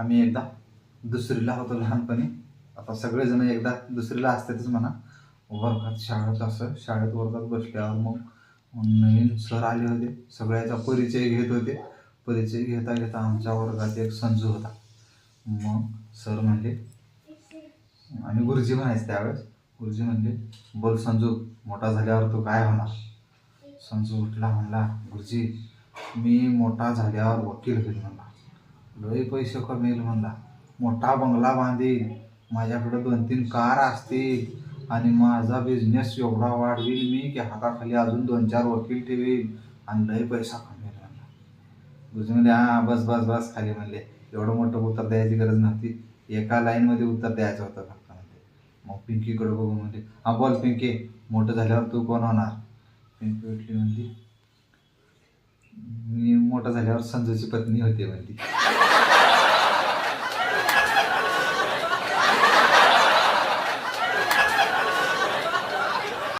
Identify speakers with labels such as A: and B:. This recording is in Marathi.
A: आम्ही एकदा दुसरीला होतो लहानपणी. आता सगळेजण एकदा दुसरीला असतातच म्हणा. वर्गात शाळेत असं शाळेत वर्गात बसल्यावर मग नवीन सर आले होते. सगळ्याचा परिचय घेत होते. परिचय घेता घेता आमच्या वर्गात एक संजू होता. मग सर म्हणले आणि गुरुजी म्हणायचे त्यावेळेस गुरुजी म्हणले बोल संजू मोठा झाल्यावर तू काय होणार? संजू उठला म्हणला गुरुजी मी मोठा झाल्यावर वकील होईल म्हणला. लई पैसे कमेल म्हणला. मोठा बंगला बांधील. माझ्याकडं दोन तीन कार असतील. आणि माझा बिझनेस एवढा वाढवील मी की हाताखाली अजून दोन चार वकील ठेवील. आणि लई पैसा कमेल म्हणला. गुरुजी म्हणले बस बस बस खाली म्हणले. एवढं मोठं उत्तर द्यायची गरज नव्हती. एका लाईनमध्ये उत्तर द्यायचं होतं फक्त म्हणते. मग पिंकीकडं बघून म्हणते हा बोल पिंकी मोठं झाल्यावर तू कोण होणार? पिंकी उठली म्हणली मी मोठं झाल्यावर संजूची पत्नी होती म्हणली.